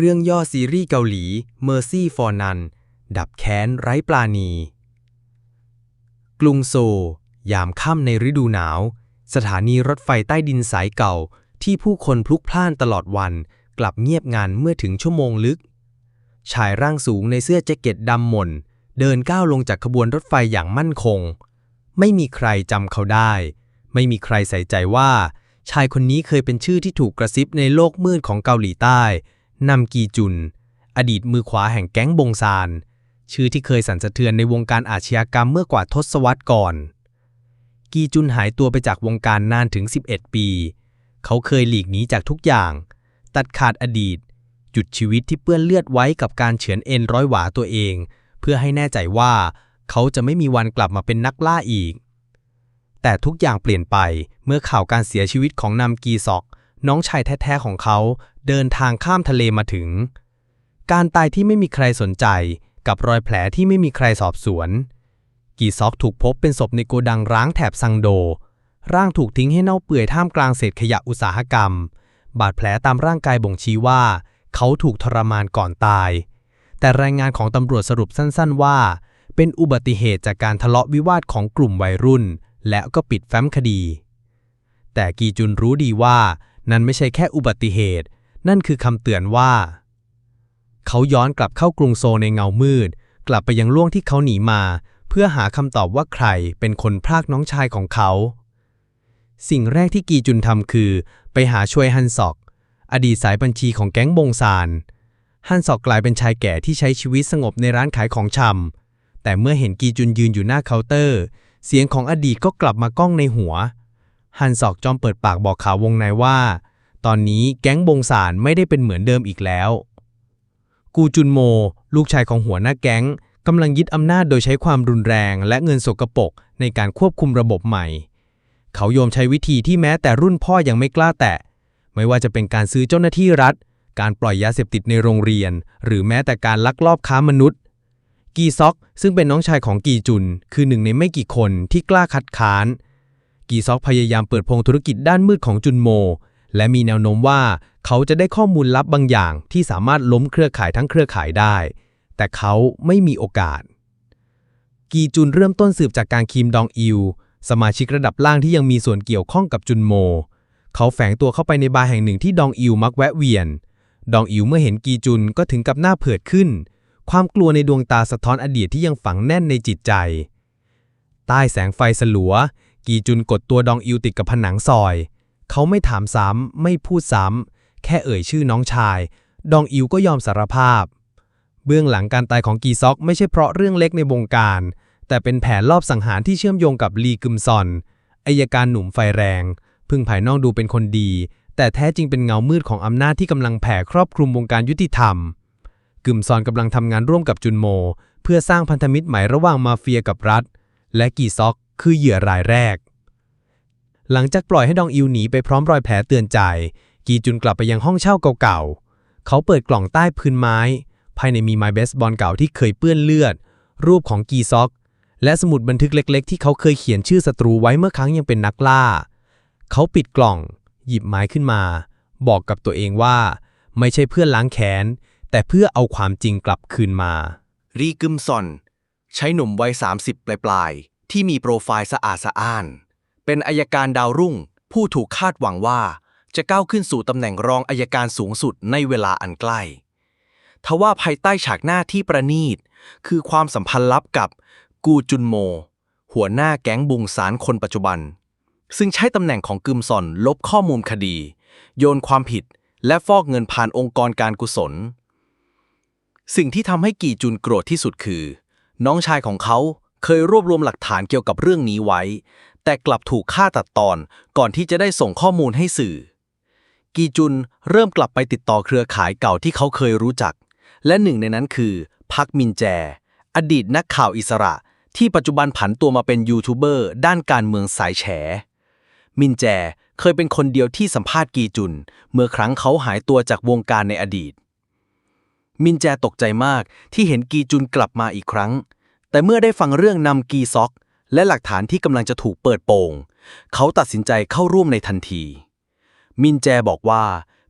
เรื่องย่อซีรีส์เกาหลี Mercy for None ดับแค้นไร้ปลาณี กรุงโซลยามค่ำในฤดูหนาว สถานีรถไฟใต้ดินสายเก่าที่ผู้คนพลุกพล่านตลอดวัน กลับเงียบงันเมื่อถึงชั่วโมงลึก ชายร่างสูงในเสื้อแจ็คเก็ตดำหม่น เดินก้าวลงจากขบวนรถไฟอย่างมั่นคง ไม่มีใครจำเขาได้ ไม่มีใครใส่ใจว่า ชายคนนี้เคยเป็นชื่อที่ถูกกระซิบในโลกมืดของเกาหลีใต้ นำกีจุน อดีตมือขวาแห่งแก๊งบงซาน ชื่อที่เคยสั่นสะเทือนในวงการอาชญากรรมเมื่อกว่าทศวรรษก่อน กีจุนหายตัวไปจากวงการนานถึง 11 ปี เขาเคยหลีกหนีจากทุกอย่าง ตัดขาดอดีต จุดชีวิตที่เปื้อนเลือดไว้กับการเฉือนเอ็นร้อยหวาตัวเอง เพื่อให้แน่ใจว่าเขาจะไม่มีวันกลับมาเป็นนักล่าอีก แต่ทุกอย่างเปลี่ยนไปเมื่อข่าวการเสียชีวิตของนำกีซอก น้องชายแท้ ๆ ของเขา เดินทางข้ามทะเลมาถึง การตายที่ไม่มีใครสนใจกับรอยแผลที่ไม่มีใครสอบสวน กีซอกถูกพบเป็นศพในโกดังร้างแถบซังโด ร่างถูกทิ้งให้เน่าเปื่อยท่ามกลางเศษขยะอุตสาหกรรม บาดแผลตามร่างกายบ่งชี้ว่า เขาถูกทรมานก่อนตาย แต่รายงานของตำรวจสรุปสั้นๆว่า เป็นอุบัติเหตุจากการทะเลาะวิวาทของกลุ่มวัยรุ่น และก็ปิดแฟ้มคดี แต่กีจุนรู้ดีว่า นั่นไม่ใช่แค่อุบัติเหตุ นั่นคือคำเตือนว่า เขาย้อนกลับเข้ากรุงโซในเงามืด กลับไปยังล่วงที่เขาหนีมา เพื่อหาคำตอบว่าใครเป็นคนพรากน้องชายของเขา สิ่งแรกที่กีจุนทำคือ ไปหาช่วยฮันซอก อดีตสายบัญชีของแก๊งบงซานฮันซอกกลายเป็นชายแก่ที่ใช้ชีวิตสงบในร้านขายของชำแต่เมื่อเห็นกีจุนยืนอยู่หน้าเคาน์เตอร์ เสียงของอดีตก็กลับมาก้องในหัว ฮันซอกจอมเปิดปากบอกข่าววงในว่า ตอนนี้แก๊งบงสารไม่ได้เป็นเหมือนเดิมอีกแล้ว กูจุนโม ลูกชายของหัวหน้าแก๊งกำลังยึดอำนาจโดยใช้ความรุนแรง และเงินสกปรกในการควบคุมระบบใหม่ เขาโยมใช้วิธีที่แม้แต่รุ่นพ่อยังไม่กล้าแตะ ไม่ว่าจะเป็นการซื้อเจ้าหน้าที่รัฐ การปล่อยยาเสพติดในโรงเรียน หรือแม้แต่การลักลอบค้ามนุษย์ กีซอก ซึ่งเป็นน้องชายของกีจุน คือหนึ่งในไม่กี่คนที่กล้าคัดค้าน กีซอกพยายามเปิดโพงธุรกิจด้านมืดของจุนโม และมีแนวโน้มว่าเขาจะได้ข้อมูลลับบางอย่างที่สามารถล้มเครือข่ายทั้งเครือข่ายได้ แต่เขาไม่มีโอกาส กีจุนเริ่มต้นสืบจากการคิมดองอิว สมาชิกระดับล่างที่ยังมีส่วนเกี่ยวข้องกับจุนโม เขาแฝงตัวเข้าไปในบาร์แห่งหนึ่งที่ดองอิวมักแวะเวียน ดองอิวเมื่อเห็นกีจุนก็ถึงกับหน้าเผือดขึ้น ความกลัวในดวงตาสะท้อนอดีตที่ยังฝังแน่นในจิตใจ ใต้แสงไฟสลัว กีจุนกดตัวดองอิวติดกับผนังซอยเเขาไม่ถามซ้ำไม่พูดซ้ำแค่เอ่ยชื่อน้องชาย ดองอิวก็ยอมสารภาพ เบื้องหลังการตายของกีซอกไม่ใช่เพราะเรื่องเล็กในวงการ แต่เป็นแผนลอบสังหารที่เชื่อมโยงกับลีกึมซอนอายการหนุ่มไฟแรง พึ่งภายนอกดูเป็นคนดี แต่แท้จริงเป็นเงามืดของอำนาจที่กำลังแผ่ครอบคลุมวงการยุติธรรม กึมซอนกำลังทำงานร่วมกับจุนโม เพื่อสร้างพันธมิตรใหม่ระหว่างมาเฟียกับรัฐ และกีซอกคือเหยื่อรายแรก หลังจากปล่อยให้ดองอิวหนีไปพร้อมรอยแผลเตือนใจ กีจุนกลับไปยังห้องเช่าเก่าๆ เขาเปิดกล่องใต้พื้นไม้ ภายในมีไม้เบสบอลเก่าที่เคยเปื้อนเลือด รูปของกีซอก และสมุดบันทึกเล็ก ๆ ที่เขาเคยเขียนชื่อศัตรูไว้เมื่อครั้งยังเป็นนักล่า เขาปิดกล่อง หยิบไม้ขึ้นมา บอกกับตัวเองว่า ไม่ใช่เพื่อล้างแค้น แต่เพื่อเอาความจริงกลับคืนมา รีกึมซอน ใช้หนุ่มวัย30 ปลายๆที่มีโปรไฟล์สะอาดสะอ้าน เป็นอายการดาวรุ่ง ผู้ถูกคาดหวังว่า จะก้าวขึ้นสู่ตำแหน่งรองอายการสูงสุดในเวลาอันใกล้ ทว่าภายใต้ฉากหน้าที่ประณีต คือความสัมพันธ์ลับกับกูจุนโม หัวหน้าแก๊งบุงสารคนปัจจุบัน ซึ่งใช้ตำแหน่งของกึมซอนลบข้อมูลคดี โยนความผิดและฟอกเงินผ่านองค์กรการกุศล สิ่งที่ทำให้กีจุนโกรธที่สุดคือ น้องชายของเขาเคยรวบรวมหลักฐานเกี่ยวกับเรื่องนี้ไว้ แต่กลับถูกฆ่าตัดตอนก่อนที่จะได้ส่งข้อมูลให้สื่อ กีจุนเริ่มกลับไปติดต่อเครือข่ายเก่าที่เขาเคยรู้จัก และหนึ่งในนั้นคือพักมินแจ อดีตนักข่าวอิสระ ที่ปัจจุบันผันตัวมาเป็นยูทูบเบอร์ด้านการเมืองสายแฉ มินแจเคยเป็นคนเดียวที่สัมภาษณ์กีจุน เมื่อครั้งเขาหายตัวจากวงการในอดีต มินแจตกใจมากที่เห็นกีจุนกลับมาอีกครั้ง แต่เมื่อได้ฟังเรื่องนำกีซอก และหลักฐานที่กำลังจะถูกเปิดโปง เขาตัดสินใจเข้าร่วมในทันที มินแจบอกว่า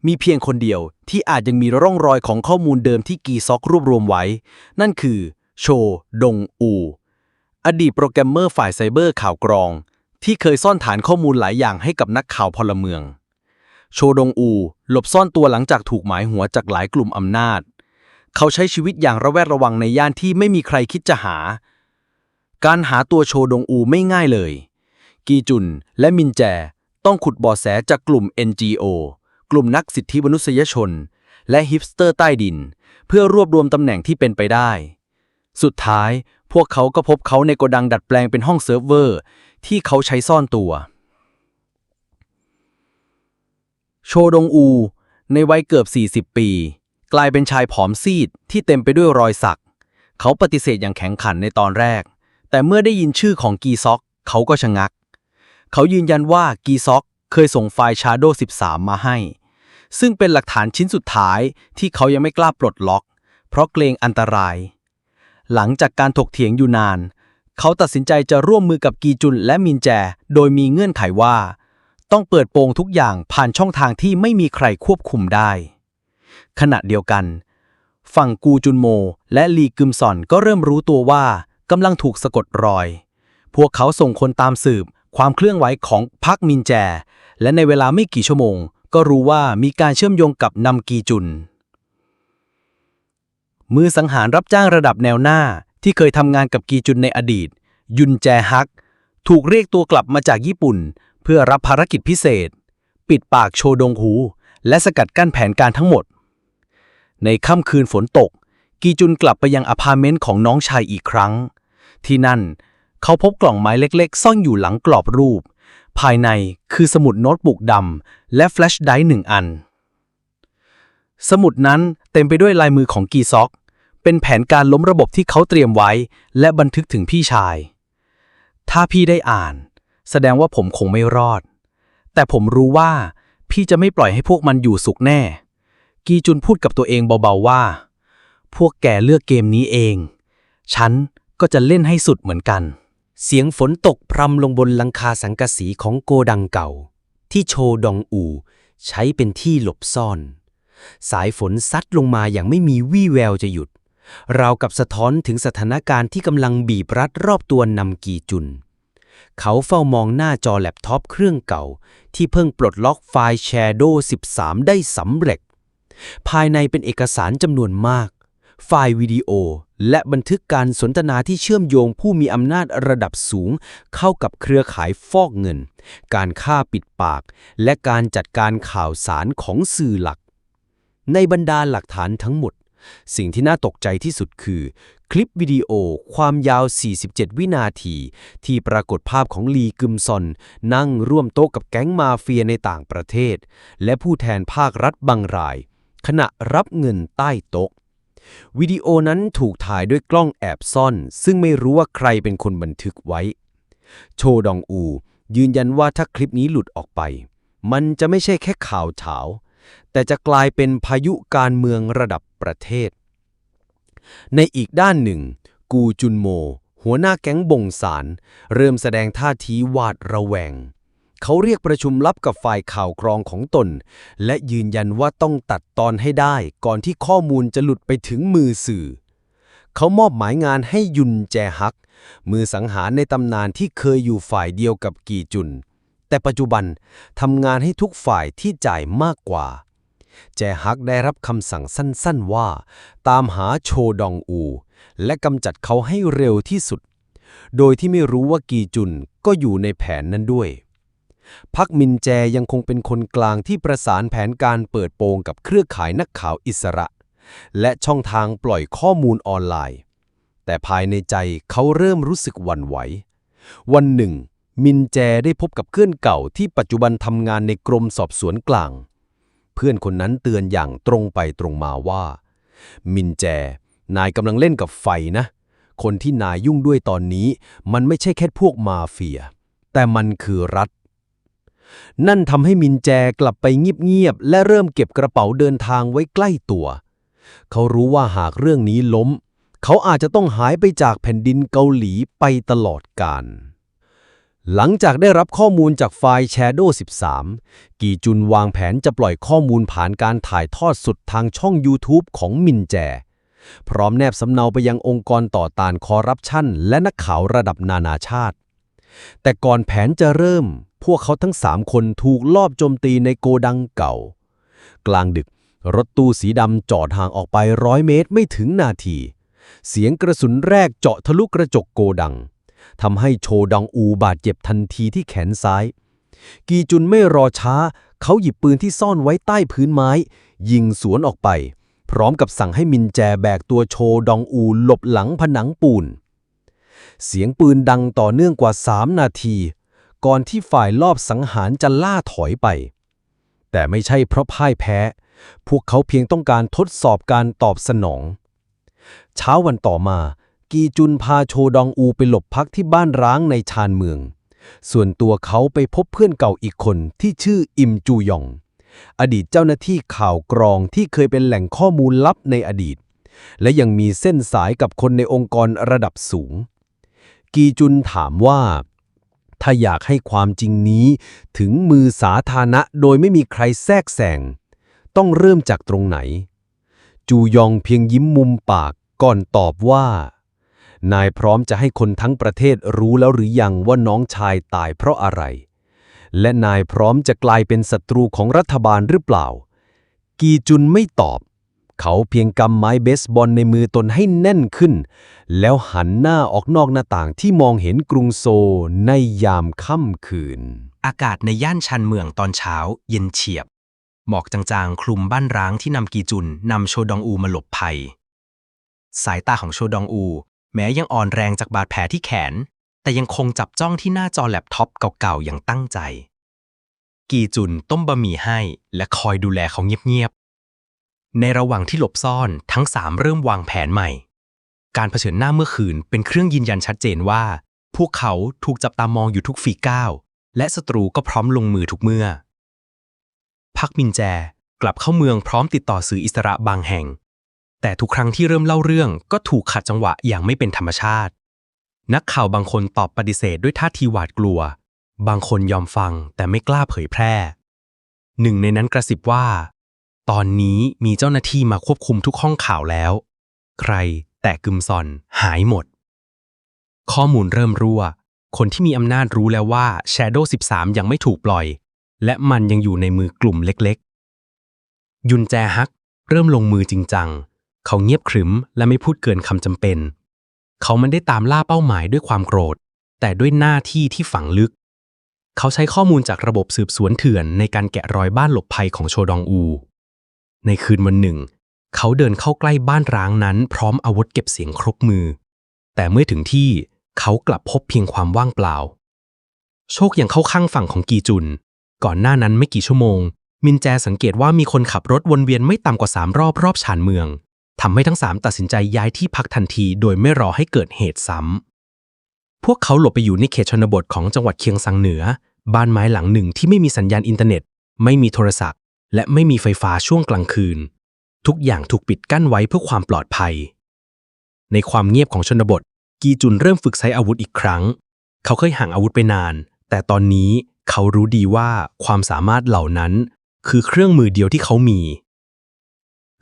มีเพียงคนเดียวที่อาจยังมีร่องรอยของข้อมูลเดิมที่กีซอกรวบรวมไว้ นั่นคือโช ดงอู อดีตโปรแกรมเมอร์ฝ่ายไซเบอร์ข่าวกรอง ที่เคยซ่อนฐานข้อมูลหลายอย่างให้กับนักข่าวพลเมือง โช ดงอู หลบซ่อนตัวหลังจากถูกหมายหัวจากหลายกลุ่มอำนาจ เขาใช้ชีวิตอย่างระแวดระวังในย่านที่ไม่มีใครคิดจะหา การหาตัวโชดงอูไม่ง่ายเลย กีจุนและมินแจต้องขุดเบาะแสจากกลุ่ม NGO กลุ่มนักสิทธิมนุษยชน และฮิปสเตอร์ใต้ดิน เพื่อรวบรวมตำแหน่งที่เป็นไปได้ สุดท้ายพวกเขาก็พบเขาในโกดังดัดแปลงเป็นห้องเซิร์ฟเวอร์ ที่เขาใช้ซ่อนตัว โชดงอู ในวัยเกือบ 40 ปี กลายเป็นชายผอมซีดที่เต็มไปด้วยรอยสัก เขาปฏิเสธอย่างแข็งขันในตอนแรก แต่เมื่อได้ยินชื่อของกีซอก เขาก็ชะงัก เขายืนยันว่ากีซอกเคยส่งไฟล์ Shadow 13 มาให้ ซึ่งเป็นหลักฐานชิ้นสุดท้ายที่เขายังไม่กล้าปลดล็อก เพราะเกรงอันตราย หลังจากการถกเถียงอยู่นาน เขาตัดสินใจจะร่วมมือกับกีจุนและมินแจ โดยมีเงื่อนไขว่า ต้องเปิดโปงทุกอย่างผ่านช่องทางที่ไม่มีใครควบคุมได้ ขณะเดียวกัน ฝั่งกูจุนโม และลีกึมซอนก็เริ่มรู้ตัวว่า กำลังถูกสะกดรอย พวกเขาส่งคนตามสืบความเคลื่อนไหวของพรรคมินแจ และในเวลาไม่กี่ชั่วโมง ก็รู้ว่ามีการเชื่อมโยงกับนำกีจุน มือสังหารรับจ้างระดับแนวหน้าที่เคยทำงานกับกีจุนในอดีต ยุนแจฮัก ถูกเรียกตัวกลับมาจากญี่ปุ่น เพื่อรับภารกิจพิเศษ ปิดปากโชดงหู และสกัดกั้นแผนการทั้งหมด ในค่ำคืนฝนตก กีจุนกลับไปยังอพาร์ตเมนต์ของน้องชายอีกครั้ง ที่นั่น เขาพบกล่องไม้เล็กๆ ซ่อนอยู่หลังกรอบรูป ภายในคือสมุดโน้ตบุกดำและแฟลชไดร์หนึ่งอัน สมุดนั้นเต็มไปด้วยลายมือของกีซอก เป็นแผนการล้มระบบที่เขาเตรียมไว้ และบันทึกถึงพี่ชาย ถ้าพี่ได้อ่าน แสดงว่าผมคงไม่รอด แต่ผมรู้ว่า พี่จะไม่ปล่อยให้พวกมันอยู่สุขแน่ กีจุนพูดกับตัวเองเบาๆว่า พวกแกเลือกเกมนี้เอง ฉัน ก็จะเล่นให้สุดเหมือนกัน เสียงฝนตกพรำลงบนหลังคาสังกะสีของโกดังเก่า ที่โชดองอูใช้เป็นที่หลบซ่อน สายฝนซัดลงมาอย่างไม่มีวี่แววจะหยุด ราวกับสะท้อนถึงสถานการณ์ที่กำลังบีบรัดรอบตัวนำกีจุน เขาเฝ้ามองหน้าจอแล็ปท็อปเครื่องเก่า ที่เพิ่งปลดล็อกไฟล์ Shadow 13 ได้สำเร็จ ภายในเป็นเอกสารจำนวนมาก ไฟล์วิดีโอ และบันทึกการสนทนาที่เชื่อมโยงผู้มีอำนาจระดับสูง เข้ากับเครือข่ายฟอกเงิน การฆ่าปิดปาก และการจัดการข่าวสารของสื่อหลัก ในบรรดาหลักฐานทั้งหมด สิ่งที่น่าตกใจที่สุดคือ คลิปวิดีโอความยาว 47 วินาที ที่ปรากฏภาพของลีกึมซอน นั่งร่วมโต๊ะกับแก๊งมาเฟียในต่างประเทศ และผู้แทนภาครัฐบางราย ขณะรับเงินใต้โต๊ะ วิดีโอนั้นถูกถ่ายด้วยกล้องแอบซ่อน ซึ่งไม่รู้ว่าใครเป็นคนบันทึกไว้ โชดองอู ยืนยันว่าถ้าคลิปนี้หลุดออกไป มันจะไม่ใช่แค่ข่าวเฉาแต่จะกลายเป็นพายุการเมืองระดับประเทศ ในอีกด้านหนึ่ง กูจุนโม หัวหน้าแก๊งบงสาร เริ่มแสดงท่าทีหวาดระแวง เขาเรียกประชุมลับกับฝ่ายข่าวกรองของตน และยืนยันว่าต้องตัดตอนให้ได้ ก่อนที่ข้อมูลจะหลุดไปถึงมือสื่อ เขามอบหมายงานให้ยุนแจฮัก มือสังหารในตำนานที่เคยอยู่ฝ่ายเดียวกับกีจุน แต่ปัจจุบันทำงานให้ทุกฝ่ายที่จ่ายมากกว่า แจฮักได้รับคำสั่งสั้นๆว่า ตามหาโชดองอู และกำจัดเขาให้เร็วที่สุด โดยที่ไม่รู้ว่ากีจุนก็อยู่ในแผนนั้นด้วย พักมินแจยังคงเป็นคนกลางที่ประสานแผนการเปิดโปงกับเครือข่ายนักข่าวอิสระ และช่องทางปล่อยข้อมูลออนไลน์ แต่ภายในใจเขาเริ่มรู้สึกหวั่นไหว วันหนึ่ง มินแจได้พบกับเพื่อนเก่าที่ปัจจุบันทำงานในกรมสอบสวนกลาง เพื่อนคนนั้นเตือนอย่างตรงไปตรงมาว่า มินแจ นายกำลังเล่นกับไฟนะ คนที่นายยุ่งด้วยตอนนี้ มันไม่ใช่แค่พวกมาเฟีย แต่มันคือรัฐ นั่นทำให้มินแจกลับไปเงียบๆและเริ่มเก็บกระเป๋าเดินทางไว้ใกล้ตัว เขารู้ว่าหากเรื่องนี้ล้ม เขาอาจจะต้องหายไปจากแผ่นดินเกาหลีไปตลอดกาลหลังจากได้รับข้อมูลจากไฟล์ Shadow 13 กีจุนวางแผนจะปล่อยข้อมูลผ่านการถ่ายทอดสดทางช่อง YouTube ของมินแจ พร้อมแนบสำเนาไปยังองค์กรต่อต้านคอร์รัปชันและนักข่าวระดับนานาชาติ แต่ก่อนแผนจะเริ่ม พวกเขาทั้งสามคนถูกลอบโจมตีในโกดังเก่า กลางดึก รถตู้สีดำจอดห่างออกไปร้อยเมตรไม่ถึงนาที เสียงกระสุนแรกเจาะทะลุกระจกโกดังทำให้โชดองอูบาดเจ็บทันทีที่แขนซ้าย กีจุนไม่รอช้า เขาหยิบปืนที่ซ่อนไว้ใต้พื้นไม้ ยิงสวนออกไป พร้อมกับสั่งให้มินแจแบกตัวโชดองอูหลบหลังผนังปูน เสียงปืนดังต่อเนื่องกว่า3นาที ก่อนที่ฝ่ายลอบสังหารจะล่าถอยไป แต่ไม่ใช่เพราะพ่ายแพ้ พวกเขาเพียงต้องการทดสอบการตอบสนอง เช้าวันต่อมา กีจุนพาโชดองอูไปหลบพักที่บ้านร้างในชานเมือง ส่วนตัวเขาไปพบเพื่อนเก่าอีกคนที่ชื่ออิมจูยอง อดีตเจ้าหน้าที่ข่าวกรองที่เคยเป็นแหล่งข้อมูลลับในอดีต และยังมีเส้นสายกับคนในองค์กรระดับสูง กีจุนถามว่า ถ้าอยากให้ความจริงนี้ ถึงมือสาธารณะโดยไม่มีใครแทรกแซงต้องเริ่มจากตรงไหน จูยองเพียงยิ้มมุมปากก่อนตอบว่า นายพร้อมจะให้คนทั้งประเทศรู้แล้วหรือยังว่าน้องชายตายเพราะอะไร และนายพร้อมจะกลายเป็นศัตรูของรัฐบาลหรือเปล่า กีจุนไม่ตอบ เขาเพียงกำไม้เบสบอลในมือตนให้แน่นขึ้น แล้วหันหน้าออกนอกหน้าต่างที่มองเห็นกรุงโซลในยามค่ำคืน อากาศในย่านชันเมืองตอนเช้าเย็นเฉียบ หมอกจางๆ คลุมบ้านร้างที่นำกีจุนนำโชดองอูมาหลบภัย สายตาของโชดองอู แม้ยังอ่อนแรงจากบาดแผลที่แขน แต่ยังคงจับจ้องที่หน้าจอแล็ปท็อปเก่าๆอย่างตั้งใจ กีจุนต้มบะหมี่ให้และคอยดูแลเขาเงียบ ในระหว่างที่หลบซ่อนทั้งสามเริ่มวางแผนใหม่ การเผชิญหน้าเมื่อคืนเป็นเครื่องยืนยันชัดเจนว่า พวกเขาถูกจับตามองอยู่ทุกฝีก้าวและศัตรูก็พร้อมลงมือทุกเมื่อ พักมินแจกลับเข้าเมืองพร้อมติดต่อสื่ออิสระบางแห่ง แต่ทุกครั้งที่เริ่มเล่าเรื่องก็ถูกขัดจังหวะอย่างไม่เป็นธรรมชาติ นักข่าวบางคนตอบปฏิเสธด้วยท่าทีหวาดกลัว บางคนยอมฟังแต่ไม่กล้าเผยแพร่ หนึ่งในนั้นกระซิบว่า ตอนนี้มีเจ้าหน้าที่มาควบคุมทุกห้องข่าวแล้ว ใครแต่กึมซอนหายหมด ข้อมูลเริ่มรั่ว คนที่มีอำนาจรู้แล้วว่า Shadow 13 ยังไม่ถูกปล่อย และมันยังอยู่ในมือกลุ่มเล็กๆ ยุนแจฮัก เริ่มลงมือจริงจัง เขาเงียบขรึมและไม่พูดเกินคำจำเป็น เขาไม่ได้ตามล่าเป้าหมายด้วยความโกรธ แต่ด้วยหน้าที่ที่ฝังลึก เขาใช้ข้อมูลจากระบบสืบสวนเถื่อนในการแกะรอยบ้านหลบภัยของโชดองอู ในคืนวันหนึ่ง เขาเดินเข้าใกล้บ้านร้างนั้นพร้อมอาวุธเก็บเสียงครบมือ แต่เมื่อถึงที่เขากลับพบเพียงความว่างเปล่า โชคยังเข้าข้างฝั่งของกีจุน ก่อนหน้านั้นไม่กี่ชั่วโมง มินแจสังเกตว่ามีคนขับรถวนเวียนไม่ต่ำกว่าสามรอบรอบชานเมืองทำให้ทั้งสามตัดสินใจย้ายที่พักทันทีโดยไม่รอให้เกิดเหตุซ้ำ พวกเขาหลบไปอยู่ในเขตชนบทของจังหวัดเคียงซังเหนือ บ้านไม้หลังหนึ่งที่ไม่มีสัญญาณอินเทอร์เน็ต ไม่มีโทรศัพท์ และไม่มีไฟฟ้าช่วงกลางคืน ทุกอย่างถูกปิดกั้นไว้เพื่อความปลอดภัย ในความเงียบของชนบท กีจุนเริ่มฝึกใช้อาวุธอีกครั้ง เขาเคยห่างอาวุธไปนาน แต่ตอนนี้เขารู้ดีว่าความสามารถเหล่านั้น คือเครื่องมือเดียวที่เขามี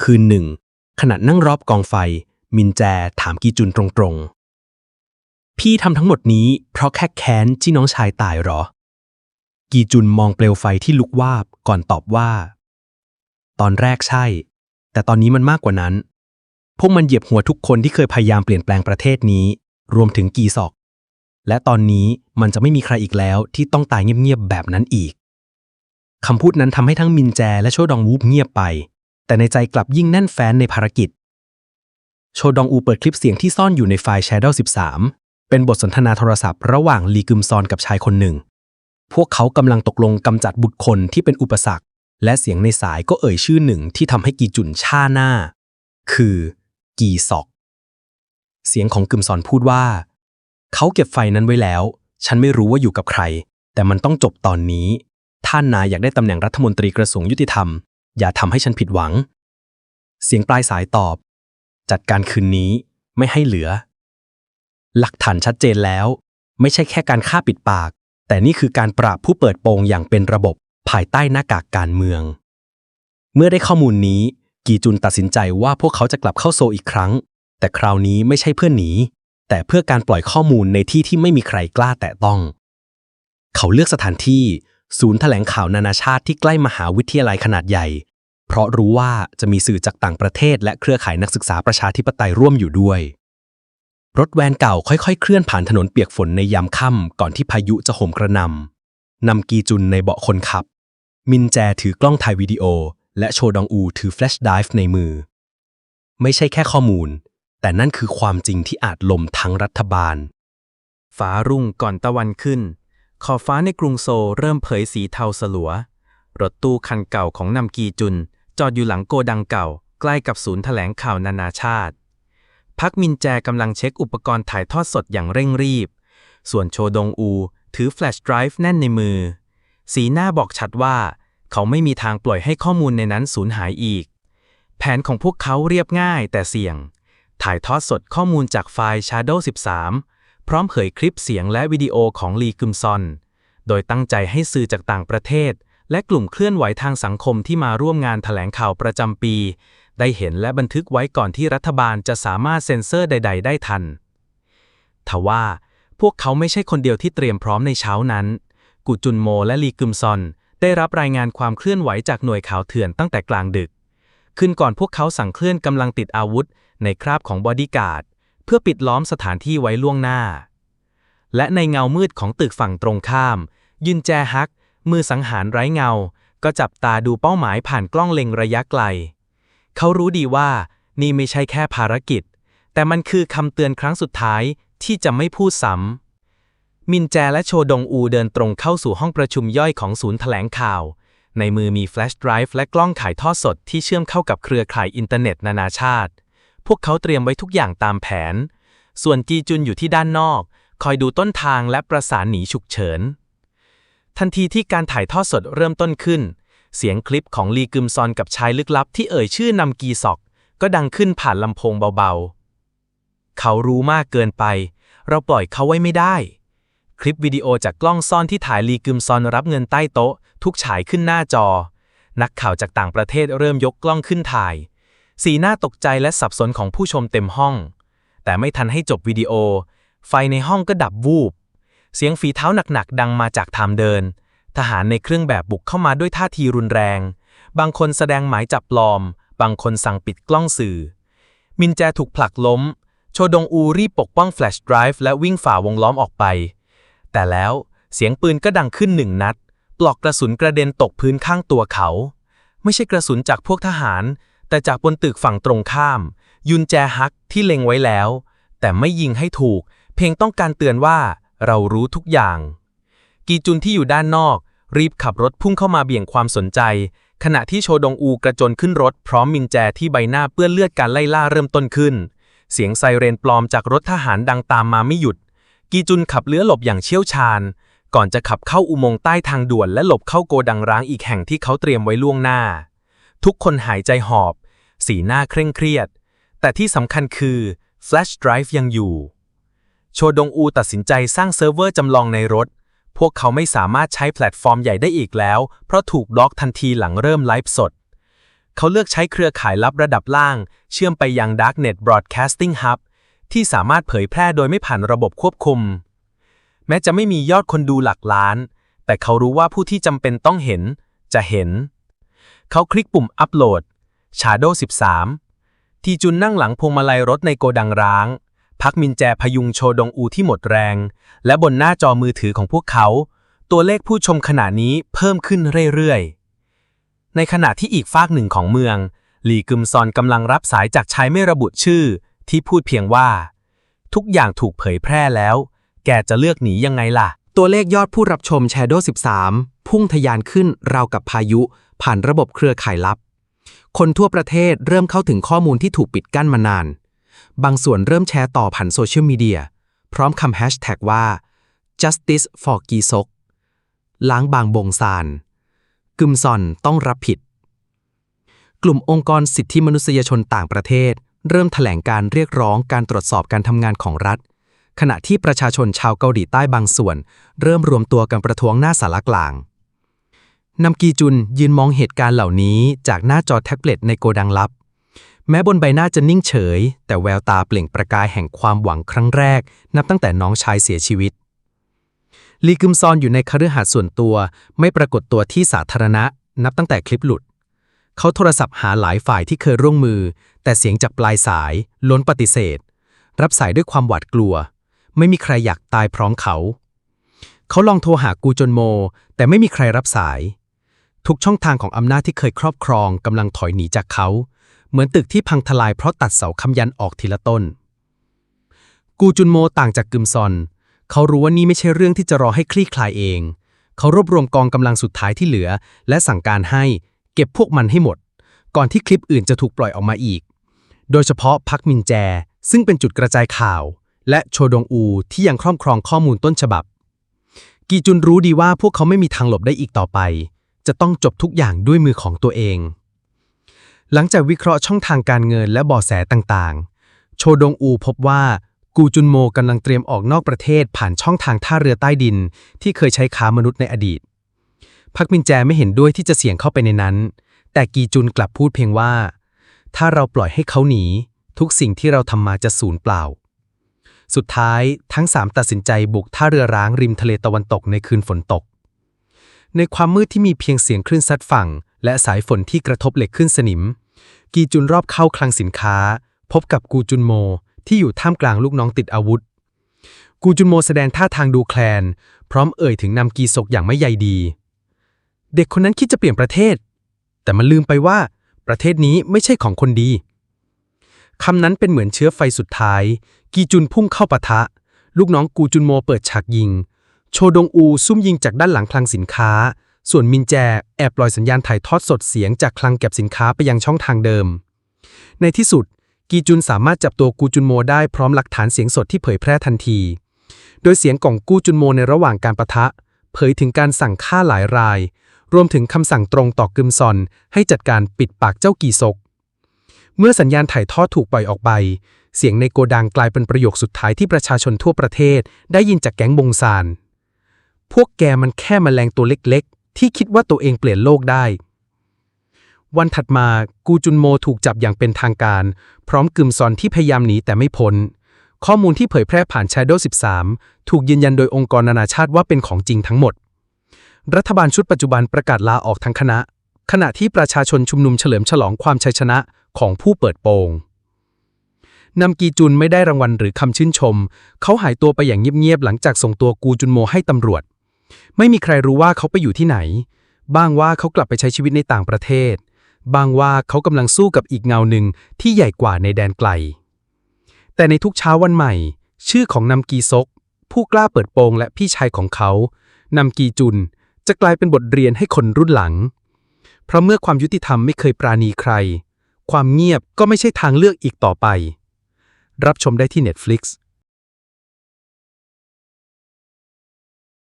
คืนหนึ่ง ขณะนั่งรอบกองไฟ มินแจถามกีจุนตรงๆ พี่ทำทั้งหมดนี้เพราะแค่แค้นที่น้องชายตายหรอกีจุนมองเปลวไฟที่ลุกวาบก่อนตอบว่า ตอนแรกใช่ แต่ตอนนี้มันมากกว่านั้น พวกมันเหยียบหัวทุกคนที่เคยพยายามเปลี่ยนแปลงประเทศนี้ รวมถึงกีซอก และตอนนี้มันจะไม่มีใครอีกแล้วที่ต้องตายเงียบๆแบบนั้นอีกคำพูดนั้นทำให้ทั้งมินแจและโชดองวูบเงียบไป แต่ในใจกลับยิ่งแน่นแฟ้นในภารกิจ โชดองอูเปิดคลิปเสียงที่ซ่อนอยู่ในไฟล์ Shadow 13 เป็นบทสนทนาโทรศัพท์ระหว่างลีกึมซอนกับชายคนหนึ่ง พวกเขากำลังตกลงกำจัดบุตรคนที่เป็นอุปสรรค และเสียงในสายก็เอ่ยชื่อหนึ่งที่ทำให้กีจุนชาหน้า คือกีซอก เสียงของกึมซอนพูดว่า เขาเก็บไฟนั้นไว้แล้ว ฉันไม่รู้ว่าอยู่กับใคร แต่มันต้องจบตอนนี้ ท่านนายอยากได้ตำแหน่งรัฐมนตรีกระทรวงยุติธรรม อย่าทำให้ฉันผิดหวัง เสียงปลายสายตอบ จัดการคืนนี้ไม่ให้เหลือ หลักฐานชัดเจนแล้ว ไม่ใช่แค่การฆ่าปิดปาก แต่นี่คือการปราบผู้เปิดโปงอย่างเป็นระบบ ภายใต้หน้ากากการเมือง เมื่อได้ข้อมูลนี้ กีจุนตัดสินใจว่าพวกเขาจะกลับเข้าโซอีกครั้ง แต่คราวนี้ไม่ใช่เพื่อหนี แต่เพื่อการปล่อยข้อมูลในที่ที่ไม่มีใครกล้าแตะต้อง เขาเลือกสถานที่ ศูนย์แถลงข่าวนานาชาติที่ใกล้มหาวิทยาลัยขนาดใหญ่ เพราะรู้ว่าจะมีสื่อจากต่างประเทศ และเครือข่ายนักศึกษาประชาธิปไตยร่วมอยู่ด้วยรถแวนเก่าค่อยๆ เคลื่อนผ่านถนนเปียกฝนในยามค่ำก่อนที่พายุจะโหมกระหนำนำกีจุนในเบาะคนขับ มินแจถือกล้องถ่ายวิดีโอ และโชดองอูถือแฟลชไดรฟ์ในมือ ไม่ใช่แค่ข้อมูล แต่นั่นคือความจริงที่อาจลมทั้งรัฐบาล ฟ้ารุ่งก่อนตะวันขึ้น ขอบฟ้าในกรุงโซลเริ่มเผยสีเทาสลัว รถตู้คันเก่าของนำกีจุน จอดอยู่หลังโกดังเก่า ใกล้กับศูนย์แถลงข่าวนานาชาติ พักมินแจกำลังเช็คอุปกรณ์ถ่ายทอดสดอย่างเร่งรีบ ส่วนโชดงอู ถือแฟลชไดรฟ์แน่นในมือ สีหน้าบอกชัดว่า เขาไม่มีทางปล่อยให้ข้อมูลในนั้นสูญหายอีก แผนของพวกเขาเรียบง่ายแต่เสี่ยง ถ่ายทอดสดข้อมูลจากไฟล์ Shadow 13 พร้อมเผยคลิปเสียงและวิดีโอของลีกึมซอน โดยตั้งใจให้สื่อจากต่างประเทศ และกลุ่มเคลื่อนไหวทางสังคมที่มาร่วมงานแถลงข่าวประจำปี ได้เห็นและบันทึกไว้ก่อนที่รัฐบาลจะสามารถเซ็นเซอร์ใด ๆ ได้ทันทว่าพวกเขาไม่ใช่คนเดียวที่เตรียมพร้อมในเช้านั้น กุจุนโม และลีกึมซอน ได้รับรายงานความเคลื่อนไหวจากหน่วยข่าวเถื่อนตั้งแต่กลางดึก ขึ้นก่อนพวกเขาสั่งเคลื่อนกำลังติดอาวุธ ในคราบของบอดี้การ์ด เพื่อปิดล้อมสถานที่ไว้ล่วงหน้า และในเงามืดของตึกฝั่งตรงข้าม ยุนแจฮัก มือสังหารไร้เงา ก็จับตาดูเป้าหมายผ่านกล้องเล็งระยะไกล เขารู้ดีว่านี่ไม่ใช่แค่ภารกิจ แต่มันคือคำเตือนครั้งสุดท้ายที่จะไม่พูดซ้ำ มินแจและโชดงอูเดินตรงเข้าสู่ห้องประชุมย่อยของศูนย์แถลงข่าว ในมือมีแฟลชไดรฟ์และกล้องถ่ายทอดสดที่เชื่อมเข้ากับเครือข่ายอินเทอร์เน็ตนานาชาติ พวกเขาเตรียมไว้ทุกอย่างตามแผน ส่วนจีจุนอยู่ที่ด้านนอก คอยดูต้นทางและประสานหนีฉุกเฉิน ทันทีที่การถ่ายทอดสดเริ่มต้นขึ้น เสียงคลิปของลีกึมซอนกับชายลึกลับที่เอ่ยชื่อนำกีซอก ก็ดังขึ้นผ่านลำโพงเบาๆ เขารู้มากเกินไป เราปล่อยเขาไว้ไม่ได้ ลิปวิดีโอจากกล้องซ่อนที่ถ่ายลีกึมซอนรับเงินใต้โต๊ะ ทุกฉายขึ้นหน้าจอ นักข่าวจากต่างประเทศเริ่มยกกล้องขึ้นถ่าย สีหน้าตกใจและสับสนของผู้ชมเต็มห้อง แต่ไม่ทันให้จบวิดีโอ ไฟในห้องก็ดับวูบ เสียงฝีเท้าหนักๆดังมาจากทางเดิน ทหารในเครื่องแบบบุกเข้ามาด้วยท่าทีรุนแรง บางคนแสดงหมายจับปลอม บางคนสั่งปิดกล้องสื่อ มินแจถูกผลักล้ม โชดงอูรีบปกป้องแฟลชไดรฟ์และวิ่งฝ่าวงล้อมออกไป แต่แล้วเสียงปืนก็ดังขึ้นหนึ่งนัด ปลอกกระสุนกระเด็นตกพื้นข้างตัวเขา ไม่ใช่กระสุนจากพวกทหาร แต่จากบนตึกฝั่งตรงข้าม ยุนแจฮักที่เล็งไว้แล้ว แต่ไม่ยิงให้ถูก เพียงต้องการเตือนว่าเรารู้ทุกอย่าง กีจุนที่อยู่ด้านนอก รีบขับรถพุ่งเข้ามาเบี่ยงความสนใจ ขณะที่โชดงอูกระโจนขึ้นรถ พร้อมมินแจที่ใบหน้าเปื้อนเลือดการไล่ล่าเริ่มต้นขึ้น เสียงไซเรนปลอมจากรถทหารดังตามมาไม่หยุด กีจุนขับเลื้อหลบอย่างเชี่ยวชาญ ก่อนจะขับเข้าอุโมงค์ใต้ทางด่วนและหลบเข้าโกดังร้างอีกแห่งที่เขาเตรียมไว้ล่วงหน้า ทุกคนหายใจหอบ สีหน้าเคร่งเครียด แต่ที่สำคัญคือแฟลชไดรฟ์ยังอยู่ โชดงอูตัดสินใจสร้างเซิร์ฟเวอร์จำลองในรถ พวกเขาไม่สามารถใช้แพลตฟอร์มใหญ่ได้อีกแล้ว เพราะถูกบล็อกทันทีหลังเริ่มไลฟ์สด เขาเลือกใช้เครือข่ายลับระดับล่าง เชื่อมไปยัง Darknet Broadcasting Hub ที่สามารถเผยแพร่โดยไม่ผ่านระบบควบคุม แม้จะไม่มียอดคนดูหลักล้าน แต่เขารู้ว่าผู้ที่จำเป็นต้องเห็น จะเห็น เขาคลิกปุ่มอัปโหลด Shadow 13 ทีจุนนั่งหลังพวงมาลัยรถในโกดังร้าง พักมินแจพยุงโชดงอูที่หมดแรง และบนหน้าจอมือถือของพวกเขา ตัวเลขผู้ชมขณะนี้เพิ่มขึ้นเรื่อยๆ ในขณะที่อีกฟากหนึ่งของเมืองหลีกึมซอนกำลังรับสายจากชายไม่ระบุชื่อ ที่พูดเพียงว่า ทุกอย่างถูกเผยแพร่แล้ว แกจะเลือกหนียังไงล่ะ ตัวเลขยอดผู้รับชม Shadow 13 พุ่งทะยานขึ้นราวกับพายุ ผ่านระบบเครือข่ายลับ คนทั่วประเทศเริ่มเข้าถึงข้อมูลที่ถูกปิดกั้นมานาน บางส่วนเริ่มแชร์ต่อผ่านโซเชียลมีเดียพร้อมคำแฮชแท็กว่า justice for กีซกล้างบางบงซานกึมซอนต้องรับผิด กลุ่มองค์กรสิทธิมนุษยชนต่างประเทศ เริ่มแถลงการเรียกร้องการตรวจสอบการทำงานของรัฐ ขณะที่ประชาชนชาวเกาหลีใต้บางส่วน เริ่มรวมตัวกันประท้วงหน้าสารกลางนำกีจุนยืนมองเหตุการณ์เหล่านี้จากหน้าจอแท็บเล็ตในโกดังลับ แม้บนใบหน้าจะนิ่งเฉย แต่แววตาเปล่งประกายแห่งความหวังครั้งแรก นับตั้งแต่น้องชายเสียชีวิต ลีกึมซอนอยู่ในคฤหาสน์ส่วนตัว ไม่ปรากฏตัวที่สาธารณะ นับตั้งแต่คลิปหลุด เขาโทรศัพท์หาหลายฝ่ายที่เคยร่วมมือ แต่เสียงจากปลายสาย ล้นปฏิเสธ รับสายด้วยความหวาดกลัว ไม่มีใครอยากตายพร้อมเขา เขาลองโทรหากูจนโม แต่ไม่มีใครรับสาย ทุกช่องทางของอำนาจที่เคยครอบครองกำลังถอยหนีจากเขา เหมือนตึกที่พังทลายเพราะตัดเสาค้ำยันออกทีละต้น กูจุนโมต่างจากกึมซอน เขารู้ว่านี่ไม่ใช่เรื่องที่จะรอให้คลี่คลายเอง เขารวบรวมกองกำลังสุดท้ายที่เหลือ และสั่งการให้ เก็บพวกมันให้หมด ก่อนที่คลิปอื่นจะถูกปล่อยออกมาอีก โดยเฉพาะพักมินแจ ซึ่งเป็นจุดกระจายข่าว และโชดงอูที่ยังครอบครองข้อมูลต้นฉบับ กีจุนรู้ดีว่าพวกเขาไม่มีทางหลบได้อีกต่อไป จะต้องจบทุกอย่างด้วยมือของตัวเอง หลังจากวิเคราะห์ช่องทางการเงินและบาะแสต่างๆ โชดงอูพบว่ากูจุนโมกำลังเตรียมออกนอกประเทศผ่านช่องทางท่าเรือใต้ดิน ที่เคยใช้ค้ามนุษย์ในอดีต พักมินแจไม่เห็นด้วยที่จะเสี่ยงเข้าไปในนั้น แต่กีจุนกลับพูดเพียงว่า ถ้าเราปล่อยให้เขาหนี ทุกสิ่งที่เราทำมาจะสูญเปล่า สุดท้ายทั้งสามตัดสินใจบุกท่าเรือร้างริมทะเลตะวันตกในคืนฝนตก ในความมืดที่มีเพียงเสียงคลื่นซัดฝั่ง และสายฝนที่กระทบเหล็กขึ้นสนิม กีจุนรอบเข้าคลังสินค้า พบกับกูจุนโม ที่อยู่ท่ามกลางลูกน้องติดอาวุธกูจุนโมแสดงท่าทางดูแคลน พร้อมเอ่ยถึงนำกีศกอย่างไม่ใยดี เด็กคนนั้นคิดจะเปลี่ยนประเทศ แต่มันลืมไปว่า ประเทศนี้ไม่ใช่ของคนดีคำนั้นเป็นเหมือนเชื้อไฟสุดท้าย กีจุนพุ่งเข้าปะทะ ลูกน้องกูจุนโมเปิดฉากยิง โชดงอูซุ่มยิงจากด้านหลังคลังสินค้า ส่วนมินแจแอบปล่อยสัญญาณถ่ายทอดสดเสียงจากคลังเก็บสินค้าไปยังช่องทางเดิม ในที่สุด กีจุนสามารถจับตัวกูจุนโมได้พร้อมหลักฐานเสียงสดที่เผยแพร่ทันที โดยเสียงของกูจุนโมในระหว่างการประทะ เผยถึงการสั่งฆ่าหลายราย รวมถึงคำสั่งตรงต่อกึมซอน ให้จัดการปิดปากเจ้ากีซก เมื่อสัญญาณถ่ายทอดถูกปล่อยออกไป เสียงในโกดังกลายเป็นประโยคสุดท้ายที่ประชาชนทั่วประเทศ ได้ยินจากแก๊งบงซาน พวกแกมันแค่มแมลงตัวเล็กๆ ที่คิดว่าตัวเองเปลี่ยนโลกได้ วันถัดมากูจุนโมถูกจับอย่างเป็นทางการ พร้อมกึมซอนที่พยายามหนีแต่ไม่พ้นข้อมูลที่เผยแพร่ผ่าน Shadow 13 ถูกยืนยันโดยองค์กรนานาชาติว่าเป็นของจริงทั้งหมด รัฐบาลชุดปัจจุบันประกาศลาออกทั้งคณะ ขณะที่ประชาชนชุมนุมเฉลิมฉลองความชัยชนะของผู้เปิดโปงนำกีจุนไม่ได้รางวัลหรือคำชื่นชม เขาหายตัวไปอย่างเงียบๆหลังจากส่งตัวกูจุนโมให้ตำรวจ ไม่มีใครรู้ว่าเขาไปอยู่ที่ไหน บ้างว่าเขากลับไปใช้ชีวิตในต่างประเทศบางว่าเขากำลังสู้กับอีกเงาหนึ่งที่ใหญ่กว่าในแดนไกล แต่ในทุกเช้าวันใหม่ ชื่อของนำกีซก ผู้กล้าเปิดโปงและพี่ชายของเขานำกีจุน จะกลายเป็นบทเรียนให้คนรุ่นหลัง เพราะเมื่อความยุติธรรมไม่เคยปราณีใคร ความเงียบก็ไม่ใช่ทางเลือกอีกต่อไป รับชมได้ที่ Netflix